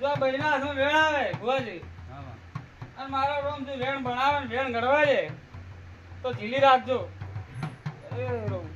જો બહેના શું વેળાવે ભુવાજી. અને મારા રોમ જો વેણ ભણાવે વેણ છે તો ઝીલી રાખજો. એ રોમ.